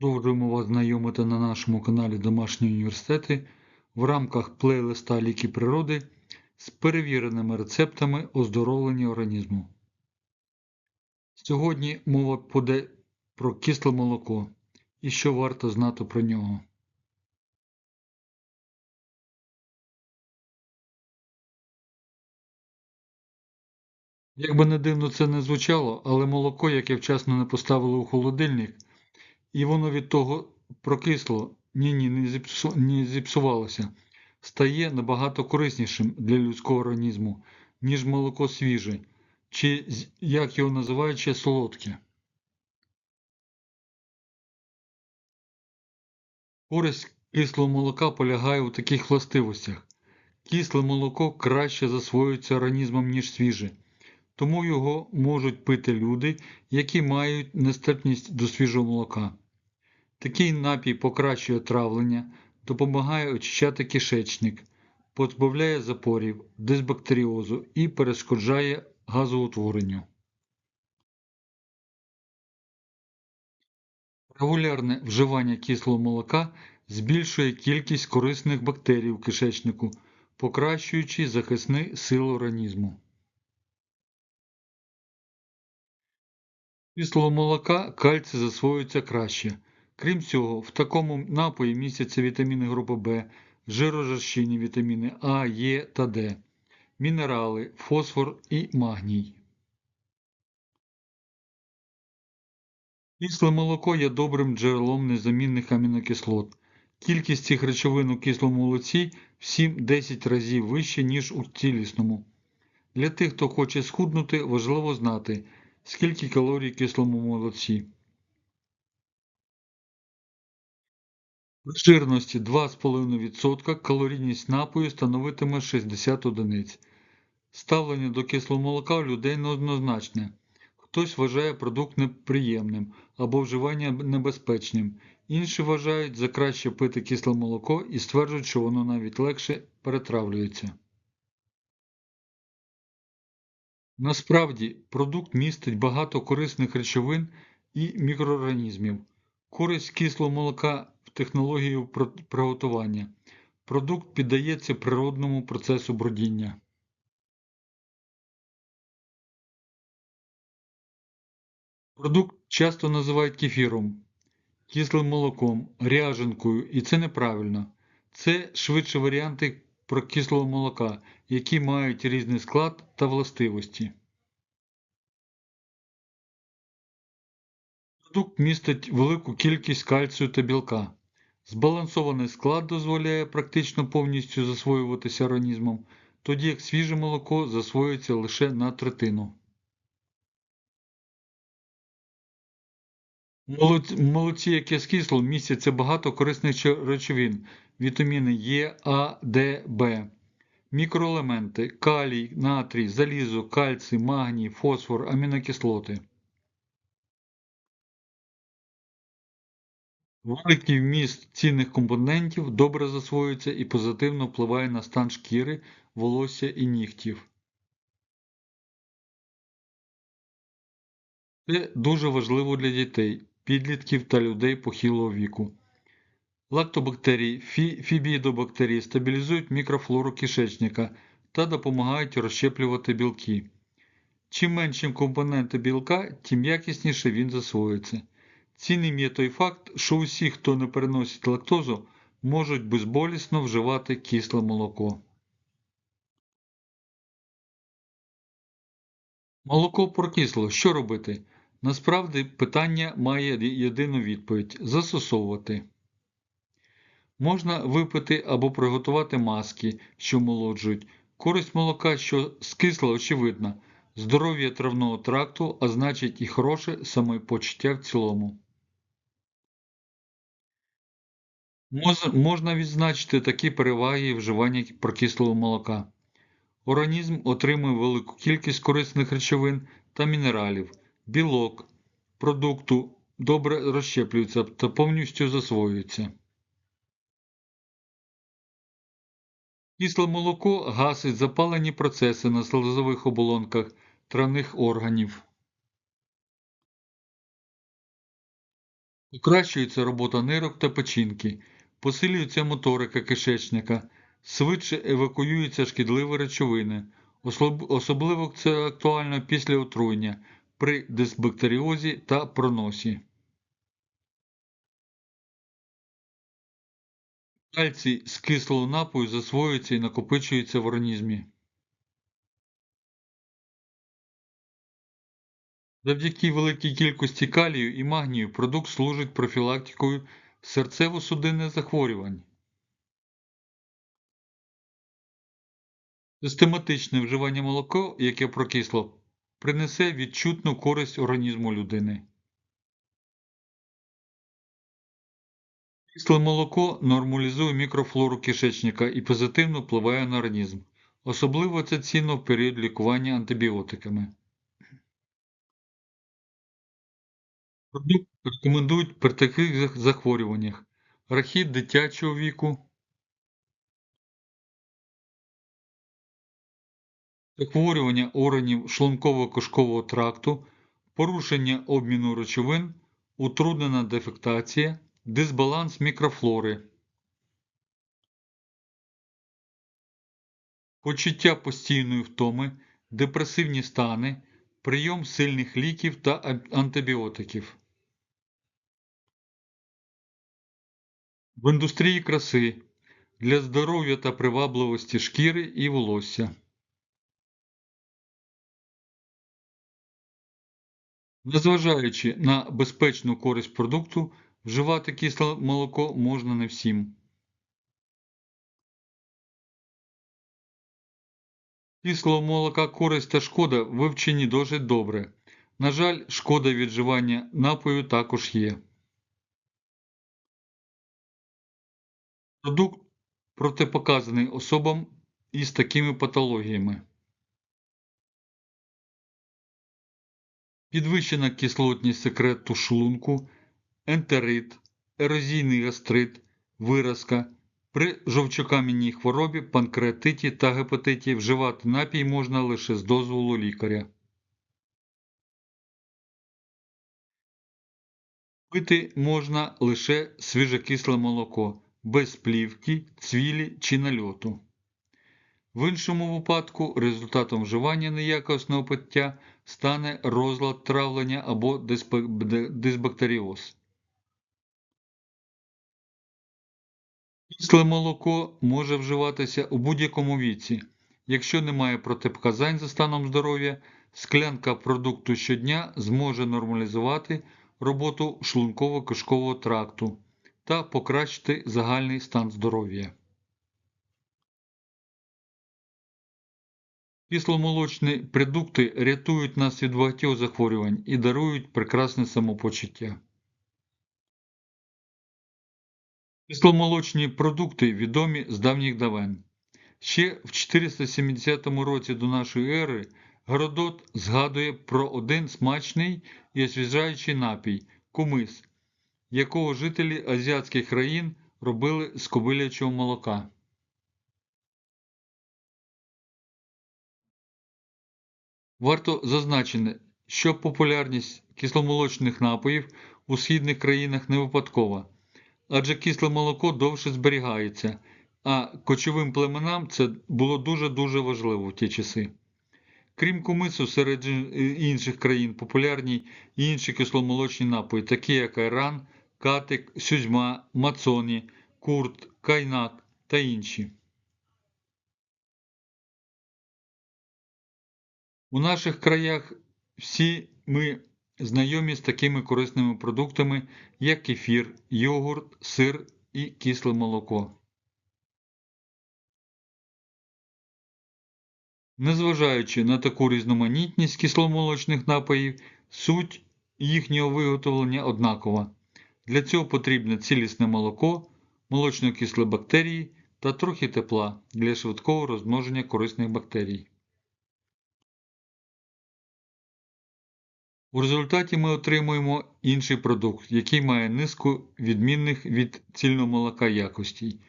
Продовжуємо вас знайомити на нашому каналі Домашні університети в рамках плейлиста Ліки природи з перевіреними рецептами оздоровлення організму. Сьогодні мова буде про кисле молоко і що варто знати про нього. Як би не дивно це не звучало, але молоко, яке вчасно не поставили у холодильник, і воно від того прокисло, ні-ні, не, зіпсу, не зіпсувалося, стає набагато кориснішим для людського організму, ніж молоко свіже, чи, як його називають, ще солодке. Користь кислого молока полягає у таких властивостях. Кисле молоко краще засвоюється організмом, ніж свіже, тому його можуть пити люди, які мають нестерпність до свіжого молока. Такий напій покращує травлення, допомагає очищати кишечник, позбавляє запорів, дисбактеріозу і перешкоджає газоутворенню. Регулярне вживання кислого молока збільшує кількість корисних бактерій у кишечнику, покращуючи захисні сили організму. Кислого молока кальцій засвоюється краще. Крім цього, в такому напої містяться вітаміни групи В, жиророзчинні вітаміни А, Е та Д, мінерали, фосфор і магній. Кисле молоко є добрим джерелом незамінних амінокислот. Кількість цих речовин у кислому молоці в 7-10 разів вища, ніж у цілісному. Для тих, хто хоче схуднути, важливо знати, скільки калорій кислому молоці. Жирності 2,5% калорійність напою становитиме 60 одиниць. Ставлення до кислого молока у людей неоднозначне. Хтось вважає продукт неприємним або вживання небезпечним. Інші вважають за краще пити кисле молоко і стверджують, що воно навіть легше перетравлюється. Насправді, продукт містить багато корисних речовин і мікроорганізмів. Користь кислого молока в технології приготування. Продукт піддається природному процесу бродіння. Продукт часто називають кефіром, кислим молоком, ряженкою, і це неправильно. Це швидше варіанти прокислого молока, які мають різний склад та властивості. Продукт містить велику кількість кальцію та білка. Збалансований склад дозволяє практично повністю засвоюватися організмом, тоді як свіже молоко засвоюється лише на третину. В молоці, яке скисло, містяться багато корисних речовин, вітаміни Е, А, Д, Б, мікроелементи, калій, натрій, залізо, кальцій, магній, фосфор, амінокислоти. Великий вміст цінних компонентів добре засвоюється і позитивно впливає на стан шкіри, волосся і нігтів. Це дуже важливо для дітей, підлітків та людей похилого віку. Лактобактерії, фібідобактерії стабілізують мікрофлору кишечника та допомагають розщеплювати білки. Чим менші компоненти білка, тим якісніше він засвоюється. Цінним є той факт, що усі, хто не переносить лактозу, можуть безболісно вживати кисле молоко. Молоко прокисло. Що робити? Насправді питання має єдину відповідь застосовувати. Можна випити або приготувати маски, що молоджують. Користь молока, що скисла, очевидна, здоров'я травного тракту, а значить і хороше самопочуття в цілому. Можна відзначити такі переваги вживання прокислого молока. Організм отримує велику кількість корисних речовин та мінералів, білок, продукту добре розщеплюється та повністю засвоюється. Кисле молоко гасить запалені процеси на слизових оболонках травних органів. Покращується робота нирок та печінки, посилюється моторика кишечника, швидше евакуюються шкідливі речовини. Особливо це актуально після отруєння при дисбактеріозі та проносі. Кальцій з кислого напою засвоюється і накопичується в організмі. Завдяки великій кількості калію і магнію продукт служить профілактикою серцево-судинних захворювань. Систематичне вживання молока, яке прокисло, принесе відчутну користь організму людини. Кисле молоко нормалізує мікрофлору кишечника і позитивно впливає на організм. Особливо це цінно в період лікування антибіотиками. Продукт рекомендують при таких захворюваннях: рахіт дитячого віку, захворювання органів шлунково-кишкового тракту, порушення обміну речовин, утруднена дефектація, дисбаланс мікрофлори, почуття постійної втоми, депресивні стани, прийом сильних ліків та антибіотиків. В індустрії краси для здоров'я та привабливості шкіри і волосся. Незважаючи на безпечну користь продукту, вживати кисле молоко можна не всім. Кислого молока користь та шкода вивчені досить добре. На жаль, шкода від вживання напою також є. Продукт протипоказаний особам із такими патологіями. Підвищена кислотність секрету шлунку, ентерит, ерозійний гастрит, виразка. При жовчокам'яній хворобі, панкреатиті та гепатиті вживати напій можна лише з дозволу лікаря. Пити можна лише свіжокисле молоко без плівки, цвілі чи нальоту. В іншому випадку результатом вживання неякісного пиття стане розлад травлення або дисбактеріоз. Кисле молоко може вживатися у будь-якому віці. Якщо немає протипоказань за станом здоров'я, склянка продукту щодня зможе нормалізувати роботу шлунково-кишкового тракту та покращити загальний стан здоров'я. Кисломолочні продукти рятують нас від багатьох захворювань і дарують прекрасне самопочуття. Кисломолочні продукти відомі з давніх давен. Ще в 470 році до нашої ери Городот згадує про один смачний і освіжаючий напій кумис, якого жителі азіатських країн робили з кобилячого молока. Варто зазначити, що популярність кисломолочних напоїв у східних країнах не випадкова, адже кисле молоко довше зберігається, а кочовим племенам це було дуже-дуже важливо в ті часи. Крім кумису, серед інших країн популярні інші кисломолочні напої, такі як айран, катик, сюзьма, мацоні, курт, кайнак та інші. У наших краях всі ми знайомі з такими корисними продуктами, як кефір, йогурт, сир і кисле молоко. Незважаючи на таку різноманітність кисломолочних напоїв, суть їхнього виготовлення однакова. Для цього потрібне цілісне молоко, молочно-кислі бактерії та трохи тепла для швидкого розмноження корисних бактерій. У результаті ми отримуємо інший продукт, який має низку відмінних від цільного молока якостей.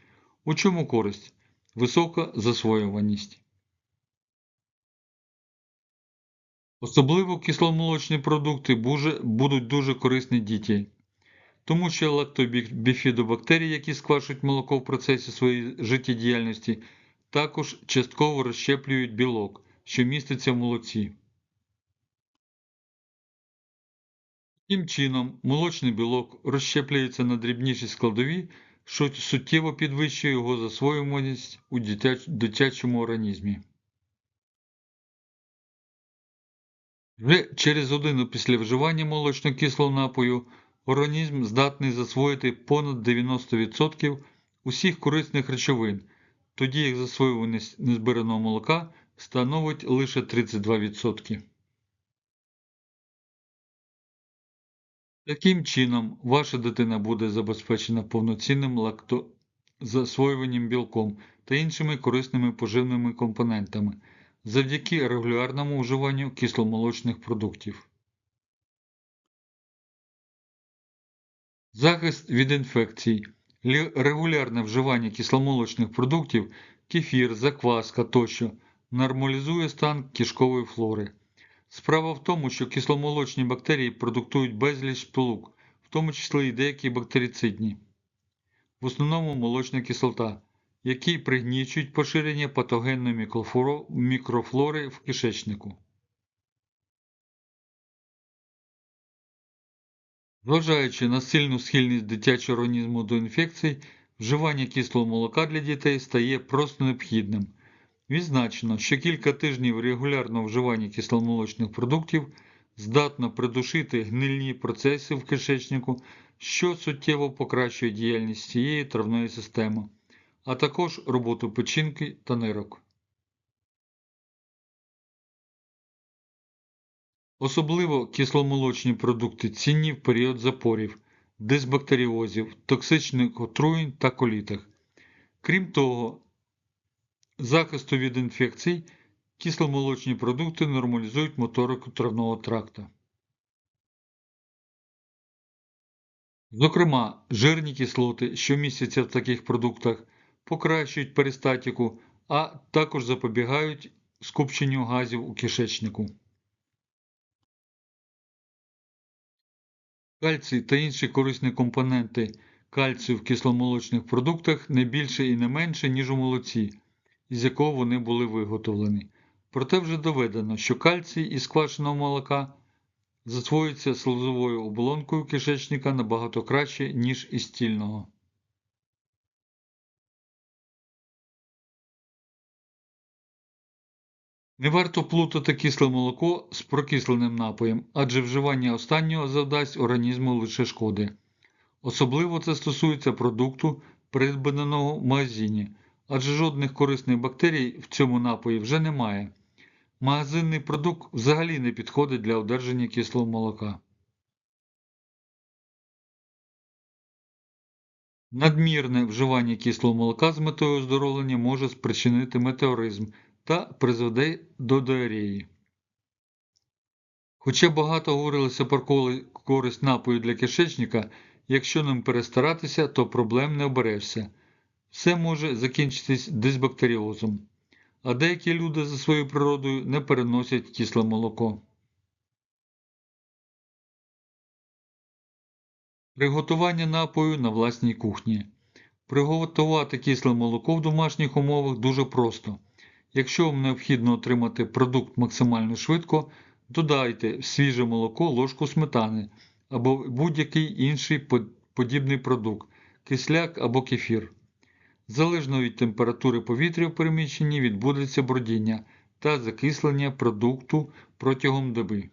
У чому користь? Висока засвоюваність. Особливо кисломолочні продукти будуть дуже корисні дітям, тому що лактобіфідобактерії, які сквашують молоко в процесі своєї життєдіяльності, також частково розщеплюють білок, що міститься в молоці. Таким чином, молочний білок розщеплюється на дрібніші складові, що суттєво підвищує його засвоюваність у дитячому організмі. Вже через годину після вживання молочно-кислого напою організм здатний засвоїти понад 90% усіх корисних речовин, тоді як засвоюваність незбираного молока становить лише 32%. Таким чином, ваша дитина буде забезпечена повноцінним лактозасвоюванням білком та іншими корисними поживними компонентами завдяки регулярному вживанню кисломолочних продуктів. Захист від інфекцій. Регулярне вживання кисломолочних продуктів, кефір, закваска тощо нормалізує стан кишкової флори. Справа в тому, що кисломолочні бактерії продуктують безліч пилук, в тому числі і деякі бактерицидні, в основному молочна кислота, які пригнічують поширення патогенної мікрофлори в кишечнику. Зважаючи на сильну схильність дитячого організму до інфекцій, вживання кислого молока для дітей стає просто необхідним. Відзначено, що кілька тижнів регулярного вживання кисломолочних продуктів здатно придушити гнильні процеси в кишечнику, що суттєво покращує діяльність цієї травної системи, а також роботу печінки та нирок. Особливо кисломолочні продукти цінні в період запорів, дисбактеріозів, токсичних отруєнь та колітах. Крім того, захисту від інфекцій кисломолочні продукти нормалізують моторику травного тракта. Зокрема, жирні кислоти, що містяться в таких продуктах, покращують перистатіку, а також запобігають скупченню газів у кишечнику. Кальцій та інші корисні компоненти кальцію в кисломолочних продуктах не більше і не менше, ніж у молоці, із якого вони були виготовлені. Проте вже доведено, що кальцій із квашеного молока засвоюється слизовою оболонкою кишечника набагато краще, ніж із стільного. Не варто плутати кисле молоко з прокисленим напоєм, адже вживання останнього завдасть організму лише шкоди. Особливо це стосується продукту, придбаного в магазині, адже жодних корисних бактерій в цьому напої вже немає. Магазинний продукт взагалі не підходить для одержання кислого молока. Надмірне вживання кислого молока з метою оздоровлення може спричинити метеоризм та призведе до діареї. Хоча багато говорилося про користь напою для кишечника, якщо ним перестаратися, то проблем не оберешся. Все може закінчитись дисбактеріозом, а деякі люди за своєю природою не переносять кисле молоко. Приготування напою на власній кухні. Приготувати кисле молоко в домашніх умовах дуже просто. Якщо вам необхідно отримати продукт максимально швидко, додайте в свіже молоко ложку сметани або будь-який інший подібний продукт, кисляк або кефір. Залежно від температури повітря в переміщенні відбудеться бродіння та закислення продукту протягом доби.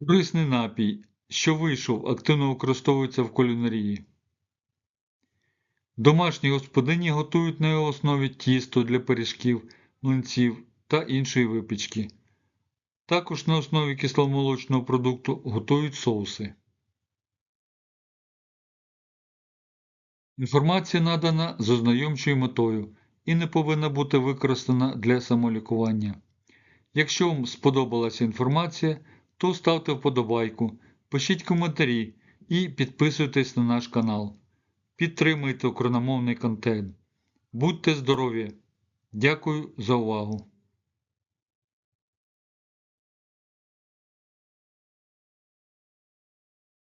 Корисний напій, що вийшов, активно використовується в кулінарії. Домашні господині готують на його основі тісто для пиріжків, млинців та іншої випічки. Також на основі кисломолочного продукту готують соуси. Інформація надана з ознайомчою метою і не повинна бути використана для самолікування. Якщо вам сподобалася інформація, то ставте вподобайку, пишіть коментарі і підписуйтесь на наш канал. Підтримуйте україномовний контент. Будьте здорові! Дякую за увагу!